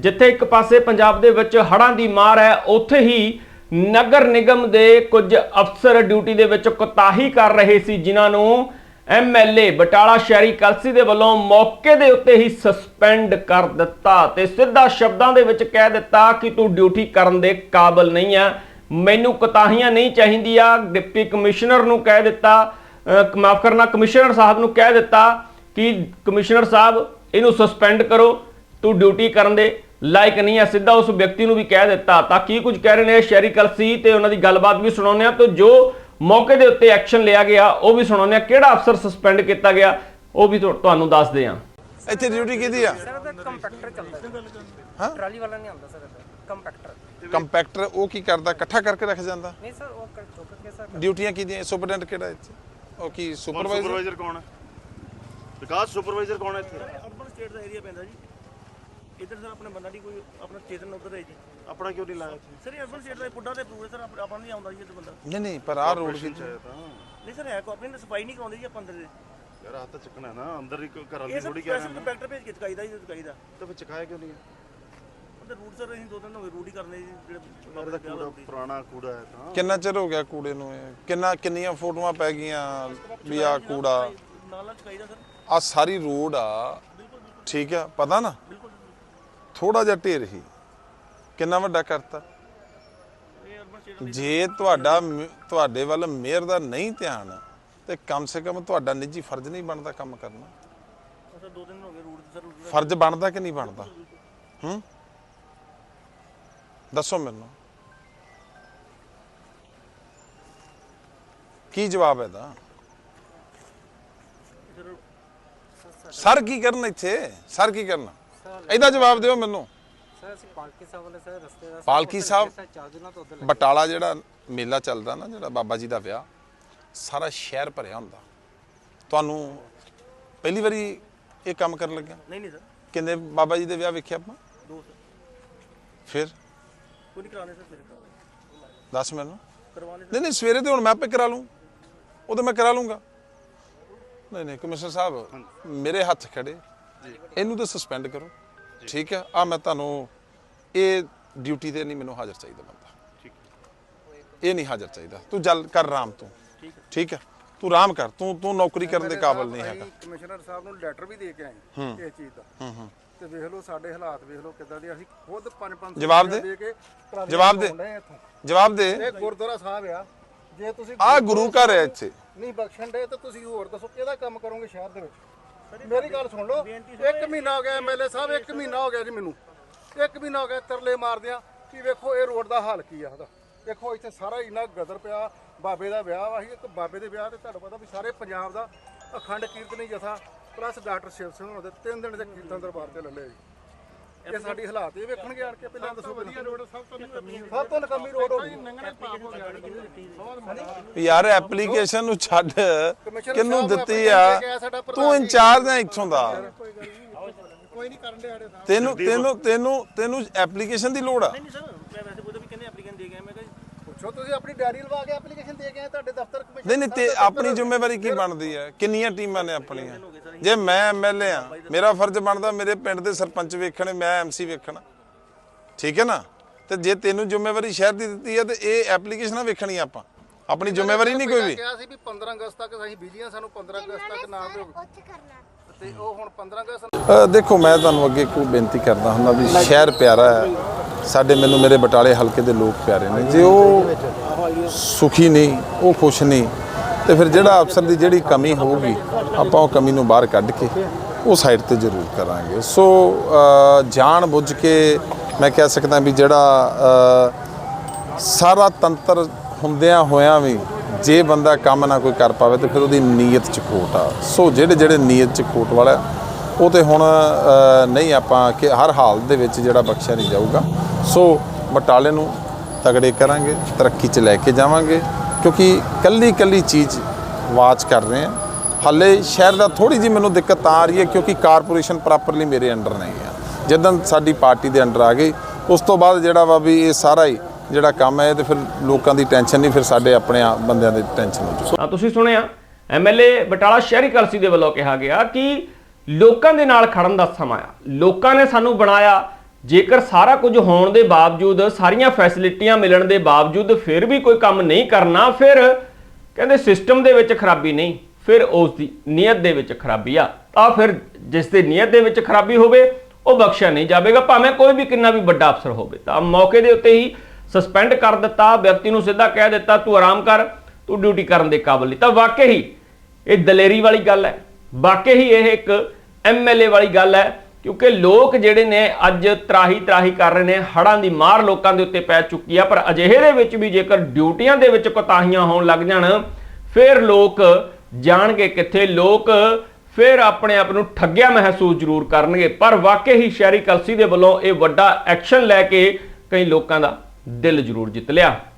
ਜਿੱਥੇ ਇੱਕ ਪਾਸੇ ਪੰਜਾਬ ਦੇ ਵਿੱਚ ਹੜ੍ਹਾਂ ਦੀ ਮਾਰ ਹੈ, ਉੱਥੇ ਹੀ ਨਗਰ ਨਿਗਮ ਦੇ ਕੁਝ ਅਫਸਰ ਡਿਊਟੀ ਦੇ ਵਿੱਚ ਕੁਤਾਹੀ ਕਰ ਰਹੇ ਸੀ, ਜਿਨ੍ਹਾਂ ਨੂੰ ਐਮਐਲਏ ਬਟਾਲਾ ਸ਼ਹਿਰੀ ਕਲਸੀ ਦੇ ਵੱਲੋਂ ਮੌਕੇ ਦੇ ਉੱਤੇ ਹੀ ਸਸਪੈਂਡ ਕਰ ਦਿੱਤਾ ਤੇ ਸਿੱਧਾ ਸ਼ਬਦਾਂ ਦੇ ਵਿੱਚ ਕਹਿ ਦਿੱਤਾ ਕਿ ਤੂੰ ਡਿਊਟੀ ਕਰਨ ਦੇ ਕਾਬਿਲ ਨਹੀਂ ਆ, ਮੈਨੂੰ ਕੁਤਾਹੀਆਂ ਨਹੀਂ ਚਾਹੀਦੀਆਂ। ਡਿਪਟੀ ਕਮਿਸ਼ਨਰ ਨੂੰ ਕਹਿ ਦਿੱਤਾ ਮਾਫ ਕਰਨਾ, ਕਮਿਸ਼ਨਰ ਸਾਹਿਬ ਨੂੰ ਕਹਿ ਦਿੱਤਾ ਕਿ ਕਮਿਸ਼ਨਰ ਸਾਹਿਬ, ਇਹਨੂੰ ਸਸਪੈਂਡ ਕਰੋ, ਤੂੰ ਡਿਊਟੀ ਕਰਨ ਦੇ ਲਾਇਕ ਨਹੀਂ ਹੈ ਸਿੱਧਾ ਉਸ ਵਿਅਕਤੀ ਨੂੰ ਵੀ ਕਹਿ ਦਿੱਤਾ। ਤਾਂ ਕੀ ਕੁਝ ਕਹਿ ਰਹੇ ਨੇ? ਸ਼ਹਿਰੀ ਕਲਸੀ ਤੇ ਉਹਨਾਂ ਦੀ ਗੱਲਬਾਤ ਵੀ ਸੁਣਾਉਂਦੇ ਆ ਤੇ ਜੋ ਮੌਕੇ ਦੇ ਉੱਤੇ ਐਕਸ਼ਨ ਲਿਆ ਗਿਆ ਉਹ ਵੀ ਸੁਣਾਉਂਦੇ ਆ ਕਿਹੜਾ ਅਫਸਰ ਸਸਪੈਂਡ ਕੀਤਾ ਗਿਆ ਉਹ ਵੀ ਤੁਹਾ- ਤੁਹਾਨੂੰ ਦੱਸਦੇ ਆ ਇੱਥੇ ਡਿਊਟੀ ਕਿਹਦੀ ਆ? ਸਰ ਉਹਦਾ ਕੰਪੈਕਟਰ ਚੱਲਦਾ ਹਾਂ। ਟਰਾਲੀ ਵਾਲਾ ਨਹੀਂ ਆਉਂਦਾ ਸਰ ਕੰਪੈਕਟਰ ਕੰਪੈਕਟਰ ਉਹ ਕੀ ਕਰਦਾ? ਇਕੱਠਾ ਕਰਕੇ ਰੱਖ ਜਾਂਦਾ? ਨਹੀਂ ਸਰ ਉਹ ਕਰ ਚੁੱਕ ਕੇ ਸਰ ਡਿਊਟੀਆਂ ਕਿਹਦੀਆਂ ਸੁਪਰਡੈਂਟ ਕਿਹੜਾ ਇੱਥੇ? ਉਹ ਕੀ ਸੁਪਰਵਾਈਜ਼ਰ ਸੁਪਰਵਾਈਜ਼ਰ ਕੌਣ ਹੈ? ਵਿਕਾਸ ਸੁਪਰਵਾਈਜ਼ਰ ਕੌਣ ਹੈ ਇੱਥੇ? ਅਰਬਨ ਸਟੇਟ ਦਾ ਏਰੀਆ ਪੈਂਦਾ ਜੀ। ਇੱਧਰ ਸਰ ਆਪਣੇ ਬੰਦਾ ਨਹੀਂ ਕੋਈ ਆਪਣਾ ਚੇਤਨ ਉੱਧਰ ਹੈ ਜੀ। ਆਪਣਾ ਕਿਉਂ ਨਹੀਂ ਲਾਇਆ ਇੱਥੇ? ਸਰ ਇਹ ਅਰਬਨ ਸਟੇਟ ਦਾ ਪੁੱਡਾ ਤੇ ਪੂਰੇ ਸਰ ਆਪਾਂ ਨਹੀਂ ਆਉਂਦਾ ਜੀ ਇੱਧਰ ਬੰਦਾ। ਨਹੀਂ ਨਹੀਂ ਪਰ ਆਹ ਰੋਡ ਕੀ ਚਾਹੇ ਤਾਂ। ਨਹੀਂ ਸਰ ਹੈ ਕੋ ਆਪਣੀ ਸਫ਼ਾਈ ਨਹੀਂ ਕਰਾਉਂਦੇ ਜੀ ਆਪਾਂ ਅੰਦਰ ਦੇ। ਯਾਰ ਹੱਥ ਚੱਕਣਾ ਹੈ ਨਾ ਅੰਦਰ ਇੱਕ ਘਰ ਵਾਲੀ ਇਹ ਸਰ ਥੋੜੀ ਕਹਿ ਸਪੈਸ਼ਲ ਕੰਪੈਕਟਰ ਭੇਜ ਕੇ ਚਕਾਈਦਾ ਜੀ ਚਕਾਈਦਾ ਤਾਂ ਫਿਰ ਚਕਾਇਆ ਕਿਉਂ ਨਹੀਂ ਉਹਦੇ ਰੂਟ ਸਰ ਅਸੀਂ ਦੋ ਦਿਨ ਹੋ ਗਏ ਰੂਟ ਹੀ ਕਰਨੇ ਜੀ ਜਿਹੜੇ ਇਹਦਾ ਕੂੜਾ ਪੁਰਾਣਾ ਕੂੜਾ ਹੈ ਤਾਂ। ਕਿੰਨਾ ਚਿਰ ਹੋ ਗਿਆ ਕੂੜੇ ਨੂੰ ਇਹ? ਕਿੰਨਾ ਕਿੰਨੀਆਂ ਫੋਟੋਆਂ ਪੈ ਗਈਆਂ ਵੀ ਆ ਕੂੜਾ? ਨਾਲ ਨਾਲ ਚਕਾਈਦਾ ਸਰ। ਆ ਸਾਰੀ ਰੋਡ ਆ। ਠੀਕ ਆ ਪਤਾ ਨਾ? ਥੋੜਾ ਜਿਹਾ ਢੇਰ ਹੀ। ਕਿੰਨਾ ਵੱਡਾ ਕਰਤਾ? ਜੇ ਤੁਹਾਡਾ ਤੁਹਾਡੇ ਵੱਲ ਮੇਅਰ ਦਾ ਨਹੀਂ ਧਿਆਨ ਤੇ ਕਮ ਸੇ ਕਮ ਤੁਹਾਡਾ ਨਿੱਜੀ ਫਰਜ਼ ਨਹੀਂ ਬਣਦਾ ਕੰਮ ਕਰਨਾ। ਸਰ ਦੋ ਦਿਨ ਹੋ ਗਏ ਰੂਟ ਸਰ route ਫਰਜ਼ ਬਣਦਾ ਕਿ ਨਹੀਂ ਬਣਦਾ? ਹੂੰ? ਦੱਸੋ ਮੈਨੂੰ। ਕੀ ਜਵਾਬ ਹੈ ਦਾ ਸਰ ਕੀ ਕਰਨ ਇੱਥੇ? ਸਰ ਕੀ ਕਰਨਾ? ਇਹਦਾ ਜਵਾਬ ਦਿਓ ਮੈਨੂੰ। ਸਰ ਅਸੀਂ ਪਾਲਕੀ ਸਾਹਿਬ ਵਾਲੇ ਸਰ ਰਸਤੇ ਦਾ ਪਾਲਕੀ ਸਾਹਿਬ ਸਰ ਚਾਰ ਦਿਨਾਂ ਤੋਂ ਉੱਧਰ ਬਟਾਲਾ ਜਿਹੜਾ ਮੇਲਾ ਚੱਲਦਾ ਨਾ ਜਿਹੜਾ ਬਾਬਾ ਜੀ ਦਾ ਵਿਆਹ ਸਾਰਾ ਸ਼ਹਿਰ ਭਰਿਆ ਹੁੰਦਾ। ਤੁਹਾਨੂੰ ਪਹਿਲੀ ਵਾਰੀ ਇਹ ਕੰਮ ਕਰਨ ਲੱਗਿਆ? ਨਹੀਂ ਨਹੀਂ ਸਰ। ਕਿੰਨੇ ਬਾਬਾ ਜੀ ਦੇ ਵਿਆਹ ਵੇਖਿਆ ਆਪਾਂ? ਦੋ ਸਰ। ਫਿਰ? ਕੋਈ ਕਰਾਣੇ ਸਰ ਕਰਾਣੇ ਦੱਸ ਮੈਨੂੰ। ਕਰਵਾਣੇ ਨਹੀਂ ਨਹੀਂ ਸਵੇਰੇ ਤੇ ਹੁਣ ਮੈਂ ਆਪੇ ਕਰਾ ਲੂੰ। ਉਹ ਤਾਂ ਮੈਂ ਕਰਾ ਲੂੰਗਾ। ਨਹੀਂ ਨਹੀਂ ਕਮਿਸ਼ਨਰ ਸਾਹਿਬ ਮੇਰੇ ਹੱਥ ਖੜੇ। ਇਹਨੂੰ ਤਾਂ ਸਸਪੈਂਡ ਕਰੋ। ਠੀਕ ਹੈ? ਆ ਮੈਂ ਤੁਹਾਨੂੰ ਇਹ ਡਿਊਟੀ ਤੇ ਨਹੀਂ ਮੈਨੂੰ ਹਾਜ਼ਰ ਚਾਹੀਦਾ ਬੰਦਾ। ਇਹ ਨਹੀਂ ਹਾਜ਼ਰ ਚਾਹੀਦਾ। ਤੂੰ ਜਲ ਕਰ ਆਰਾਮ ਤੂੰ। ਠੀਕ ਹੈ। ਤੂੰ ਆਰਾਮ ਕਰ। ਤੂੰ ਤੂੰ ਨੌਕਰੀ ਕਰਨ ਦੇ ਕਾਬਿਲ ਨਹੀਂ ਹੈਗਾ। ਕਮਿਸ਼ਨਰ ਸਾਹਿਬ ਨੂੰ ਲੈਟਰ ਵੀ ਦੇ ਕੇ ਆਏ ਇਸ ਚੀਜ਼ ਦਾ। ਤੇ ਵੇਖ ਲਓ ਸਾਡੇ ਹਾਲਾਤ ਵੇਖ ਲਓ ਕਿੱਦਾਂ ਦੇ ਅਸੀਂ ਖੁਦ 5-5 ਜਵਾਬ ਦੇ। ਜਵਾਬ ਦੇ। ਜਵਾਬ ਦੇ। ਇਹ ਗੁਰਦੁਆਰਾ ਸਾਹਿਬ ਆ। ਜੇ ਤੁਸੀਂ ਆ ਗੁਰੂ ਘਰ ਹੈ ਇੱਥੇ। ਨਹੀਂ ਬਖਸ਼ਣ ਦੇ ਤਾਂ ਤੁਸੀਂ ਹੋਰ ਦੱਸੋ ਕਿਹਦਾ ਕੰਮ ਕਰੋਗੇ ਸ਼ਹਿਰ ਦੇ ਵਿੱਚ? ਮੇਰੀ ਗੱਲ ਸੁਣ ਲਓ। ਇੱਕ ਮਹੀਨਾ ਹੋ ਗਿਆ ਐਮਐਲਏ ਸਾਹਿਬ, ਇੱਕ ਮਹੀਨਾ ਹੋ ਗਿਆ ਜੀ ਮੈਨੂੰ। ਇੱਕ ਮਹੀਨਾ ਹੋ ਗਿਆ ਤਰਲੇ ਮਾਰਦਿਆਂ ਕਿ ਵੇਖੋ ਇਹ ਰੋਡ ਦਾ ਹਾਲ ਕੀ ਆ ਉਹਦਾ ਦੇਖੋ ਇੱਥੇ ਸਾਰਾ ਇੰਨਾ ਗਦਰ ਪਿਆ, ਬਾਬੇ ਦਾ ਵਿਆਹ ਵਾ ਸੀ, ਇੱਕ ਬਾਬੇ ਦੇ ਵਿਆਹ ਤੇ ਤੁਹਾਨੂੰ ਪਤਾ ਵੀ ਸਾਰੇ ਪੰਜਾਬ ਦਾ ਅਖੰਡ ਕੀਰਤਨੀ ਜਥਾ ਪਲੱਸ ਡਾਕਟਰ ਸ਼ਿਵ ਸਿੰਘ ਹੋਣਾ ਦੇ ਤਿੰਨ ਦਿਨ ਦੇ ਕੀਰਤਨ ਦਰਬਾਰ ਤੇ ਲੱਲੇ ਜੀ ਇਹ ਸਾਡੀ ਹਾਲਾਤ ਇਹ ਵੇਖਣਗੇ ਆਣ ਕੇ ਪਹਿਲਾਂ ਦੱਸੋ ਵਧੀਆ ਰੋਡ ਸਭ ਤੋਂ ਸਭ ਤੋਂ ਨਕਮੀ ਰੋਡ ਹੋ ਗਈ। ਯਾਰ ਐਪਲੀਕੇਸ਼ਨ ਨੂੰ ਛੱਡ ਸਾਹਿਬ ਦਿੱਤੀ ਆ? ਤੂੰ ਇੰਚਾਰਜ ਹੈ ਇੱਥੋਂ ਦਾ। ਕੋਈ ਨਹੀਂ ਕਰਨ ਦੇ ਆੜੇ ਸਾਹਿਬ ਤੈਨੂੰ ਤੈਨੂੰ ਤੈਨੂੰ ਤੈਨੂੰ ਐਪਲੀਕੇਸ਼ਨ ਦੀ ਲੋੜ ਆ। ਨਹੀਂ ਸਰ ਮੈਂ ਵੈਸੇ ਉਹਦਾ ਵੀ ਕਹਿੰਦੇ ਐਪਲੀਕੈਂਟ ਦੇ ਗਏ ਮੈਂ ਪੁੱਛੋ ਤੁਸੀਂ ਆਪਣੀ ਡਾਇਰੀ ਲਵਾ ਕੇ ਐਪਲੀਕੇਸ਼ਨ ਦੇ ਕੇ ਆਏ ਤੁਹਾਡੇ ਦਫ਼ਤਰ ਕਮਿਸ਼ਨ ਨਹੀਂ ਨਹੀਂ ਤੇ ਆਪਣੀ ਜ਼ਿੰਮੇਵਾਰੀ ਕੀ ਬਣਦੀ ਹੈ? ਕਿੰਨੀਆਂ ਟੀਮਾਂ ਨੇ ਆਪਣੀਆਂ? ਜੇ ਮੈਂ ਐਮਐਲਏ ਆ ਮੇਰਾ ਫਰਜ਼ ਬਣਦਾ ਮੇਰੇ ਪਿੰਡ ਦੇ ਸਰਪੰਚ ਵੇਖਣੇ ਮੈਂ ਐਮਸੀ ਵੇਖਣਾ। ਠੀਕ ਹੈ ਨਾ? ਤੇ ਜੇ ਤੈਨੂੰ ਜ਼ਿੰਮੇਵਾਰੀ ਸ਼ਹਿਰ ਦੀ ਦਿੱਤੀ ਹੈ ਤੇ ਇਹ ਐਪਲੀਕੇਸ਼ਨਾਂ ਵੇਖਣੀਆਂ ਆਪਾਂ। ਆਪਣੀ ਜ਼ਿੰਮੇਵਾਰੀ ਨਹੀਂ ਕੋਈ ਵੀ। ਕਿਹਾ ਸੀ ਵੀ 15 ਅਗਸਤ ਤੱਕ ਅਸੀਂ ਬਿਜਲੀ ਆ ਸਾਨੂੰ 15 ਅਗਸਤ ਤੱਕ ਨਾ ਦਿਓ ਉੱਥੇ ਕਰਨਾ। ਤੇ ਉਹ ਹੁਣ 15 ਅਗਸਤ ਦੇਖੋ ਮੈਂ ਤੁਹਾਨੂੰ ਅੱਗੇ ਕੋਈ ਬੇਨਤੀ ਕਰਦਾ ਹੁੰਦਾ ਵੀ ਸ਼ਹਿਰ ਪਿਆਰਾ ਹੈ। ਸਾਡੇ ਮੈਨੂੰ ਮੇਰੇ ਬਟਾਲੇ ਹਲਕੇ ਦੇ ਲੋਕ ਪਿਆਰੇ ਨੇ। ਜੇ ਉਹ ਸੁਖੀ ਨਹੀਂ, ਉਹ ਖੁਸ਼ ਨਹੀਂ, ਤੇ ਫਿਰ ਜਿਹੜਾ ਅਫਸਰ ਦੀ ਜਿਹੜੀ ਕਮੀ ਹੋਊਗੀ, ਆਪਾਂ ਉਹ ਕਮੀ ਨੂੰ ਬਾਹਰ ਕੱਢ ਕੇ ਉਹ ਸਾਈਡ ਤੇ ਜ਼ਰੂਰ ਕਰਾਂਗੇ। ਸੋ ਜਾਣ ਬੁੱਝ ਕੇ ਮੈਂ ਕਹਿ ਸਕਦਾ ਵੀ ਜਿਹੜਾ ਸਾਰਾ ਤੰਤਰ ਹੁੰਦਿਆਂ ਹੋਇਆਂ ਵੀ ਜੇ ਬੰਦਾ ਕੰਮ ਨਾ ਕੋਈ ਕਰ ਪਾਵੇ, ਤੇ ਫਿਰ ਉਹਦੀ ਨੀਅਤ ਚ ਖੋਟ ਆ। ਸੋ ਜਿਹੜੇ ਜਿਹੜੇ ਨੀਅਤ ਚ ਖੋਟ ਵਾਲਾ ਉਹ ਤੇ ਹੁਣ ਨਹੀਂ ਆਪਾਂ ਕਿ ਹਰ ਹਾਲ ਦੇ ਵਿੱਚ ਜਿਹੜਾ ਬਖਸ਼ਿਆ ਨਹੀਂ ਜਾਊਗਾ। ਸੋ ਬਟਾਲੇ ਨੂੰ ਤਗੜੇ ਕਰਾਂਗੇ, ਤਰੱਕੀ ਚ ਲੈ ਕੇ ਜਾਵਾਂਗੇ, ਕਿਉਂਕਿ ਕੱਲੀ ਕੱਲੀ ਚੀਜ਼ ਵਾਚ ਕਰ ਰਹੇ ਹਾਂ। ਹਾਲੇ ਸ਼ਹਿਰ ਦਾ ਥੋੜੀ ਜਿਹੀ ਮੈਨੂੰ ਦਿੱਕਤ ਆ ਰਹੀ ਹੈ, ਕਿਉਂਕਿ ਕਾਰਪੋਰੇਸ਼ਨ ਪ੍ਰੋਪਰਲੀ ਮੇਰੇ ਅੰਡਰ ਨਹੀਂ ਆ ਜਦੋਂ ਸਾਡੀ ਪਾਰਟੀ ਦੇ ਅੰਡਰ ਆ ਗਈ, ਉਸ ਤੋਂ ਬਾਅਦ ਜਿਹੜਾ ਵਾ ਵੀ ਇਹ ਸਾਰਾ ਹੀ ਜਿਹੜਾ ਕੰਮ ਹੈ ਤੇ ਫਿਰ ਲੋਕਾਂ ਦੀ ਟੈਨਸ਼ਨ ਨਹੀਂ, ਫਿਰ ਸਾਡੇ ਆਪਣੇ ਆਪ ਬੰਦਿਆਂ ਦੀ ਟੈਨਸ਼ਨ ਹੋ ਜੂ। ਤਾਂ ਤੁਸੀਂ ਸੁਣਿਆ ਐਮਐਲਏ ਬਟਾਲਾ ਸ਼ਹਿਰੀ ਕਲਸੀ ਦੇ ਵੱਲੋਂ ਕਿਹਾ ਗਿਆ ਕਿ ਲੋਕਾਂ ਦੇ ਨਾਲ ਖੜਨ ਦਾ ਸਮਾਂ ਆ। ਲੋਕਾਂ ਨੇ ਸਾਨੂੰ ਬਣਾਇਆ, ਜੇਕਰ ਸਾਰਾ ਕੁਝ ਹੋਣ ਦੇ ਬਾਵਜੂਦ, ਸਾਰੀਆਂ ਫੈਸਿਲਿਟੀਆਂ ਮਿਲਣ ਦੇ ਬਾਵਜੂਦ ਫਿਰ ਵੀ ਕੋਈ ਕੰਮ ਨਹੀਂ ਕਰਨਾ, ਫਿਰ ਕਹਿੰਦੇ ਸਿਸਟਮ ਦੇ ਵਿੱਚ ਖਰਾਬੀ ਨਹੀਂ, ਫਿਰ ਉਸ ਦੀ ਨੀਅਤ ਦੇ ਵਿੱਚ ਖਰਾਬੀ ਆ। ਤਾਂ ਫਿਰ ਜਿਸ ਦੀ ਨੀਅਤ ਦੇ ਵਿੱਚ ਖਰਾਬੀ ਹੋਵੇ, ਉਹ ਬਖਸ਼ਿਆ ਨਹੀਂ ਜਾਵੇਗਾ। ਭਾਵੇਂ ਕੋਈ ਵੀ ਕਿੰਨਾ ਵੀ ਵੱਡਾ ਅਫਸਰ ਹੋਵੇ। ਤਾਂ ਮੌਕੇ ਦੇ ਉੱਤੇ ਹੀ ਸਸਪੈਂਡ ਕਰ ਦਿੱਤਾ, ਵਿਅਕਤੀ ਨੂੰ ਸਿੱਧਾ ਕਹਿ ਦਿੱਤਾ, ਤੂੰ ਆਰਾਮ ਕਰ, ਤੂੰ ਡਿਊਟੀ ਕਰਨ ਦੇ ਕਾਬਿਲ ਨਹੀਂ। ਤਾਂ ਵਾਕਈ ਹੀ ਇਹ ਦਲੇਰੀ ਵਾਲੀ ਗੱਲ ਹੈ। ਵਾਕਈ ਹੀ ਇਹ ਇੱਕ ਐਮਐਲਏ ਵਾਲੀ ਗੱਲ ਹੈ, ਕਿਉਂਕਿ ਲੋਕ ਜਿਹੜੇ ਨੇ ਅੱਜ ਤਰਾਹੀ ਤਰਾਹੀ ਕਰ ਰਹੇ ਨੇ ਹੜਾਂ ਦੀ ਮਾਰ ਲੋਕਾਂ ਦੇ ਉੱਤੇ ਪੈ ਚੁੱਕੀ ਆ, ਪਰ ਅਜਿਹੇ ਦੇ ਵਿੱਚ ਵੀ ਜੇਕਰ ਡਿਊਟੀਆਂ ਦੇ ਵਿੱਚ ਕੋਤਾਹੀਆਂ ਹੋਣ ਲੱਗ ਜਾਣ, ਫਿਰ ਲੋਕ ਜਾਣਗੇ ਕਿੱਥੇ, ਲੋਕ ਫਿਰ ਆਪਣੇ ਆਪ ਨੂੰ ਠੱਗਿਆ ਮਹਿਸੂਸ ਜ਼ਰੂਰ ਕਰਨਗੇ। ਪਰ ਵਾਕਈ ਹੀ ਸ਼ਹਿਰੀ ਕਲਸੀ ਦੇ ਵੱਲੋਂ ਇਹ ਵੱਡਾ ਐਕਸ਼ਨ ਲੈ ਕੇ ਕਈ ਲੋਕਾਂ ਦਾ ਦਿਲ ਜ਼ਰੂਰ ਜਿੱਤ ਲਿਆ।